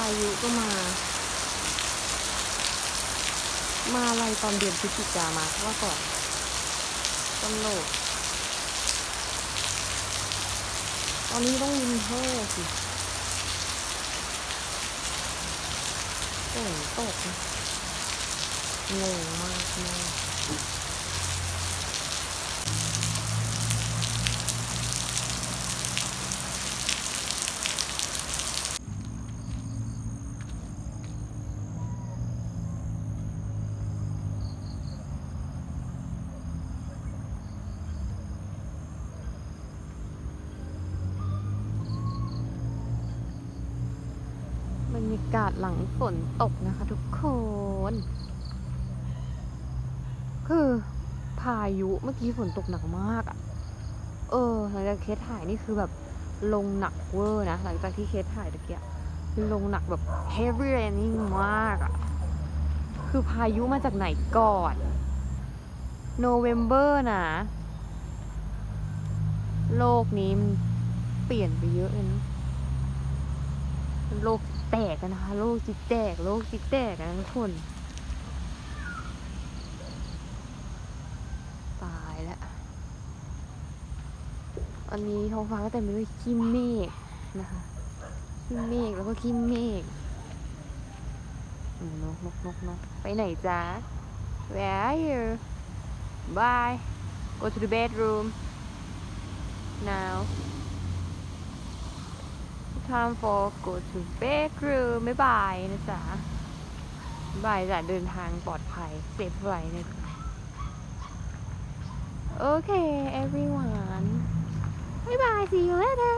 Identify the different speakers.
Speaker 1: ายุก็มา มาอะไรตอนเดือนพฤศจิกามาเว่าก่อนต้นโลก ตอนนี้ต้องวินเทอร์สิฝนตกงงมากแม่ากาศหลังฝนตกนะคะทุกคน คือพายุเมื่อกี้ฝนตกหนักมากอะ่ะ เออหลังจากเคสถ่ายนี่คือแบบลงหนักเวอร์นะ หลังจากที่เคสถ่ายตะเกียบลงหนักแบบ heavy raining มากอะ่ะ คือพายุมาจากไหนก่อน November นะ โลกนี้มันเปลี่ยนไปเยอะเลยนะ โลกแตกกันนะคะ โลกจิตแตก โลกจิตแตกกันะทุกคนตายแล้วอันนี้ท้องฟ้าก็เต็มไปด้วยขี้เมฆนะคะขี้เมฆแล้วก็ขี้เมฆนกนกนกนกไปไหนจ๊ะ Where are you Bye Go to the bedroom now time for go to bedroom บ๊ายบายนะจ๊ะบายบายจ้ะเดินทางปลอดภัยเซฟไว้นะจ๊ะโอเค everyone บ๊ายบาย see you later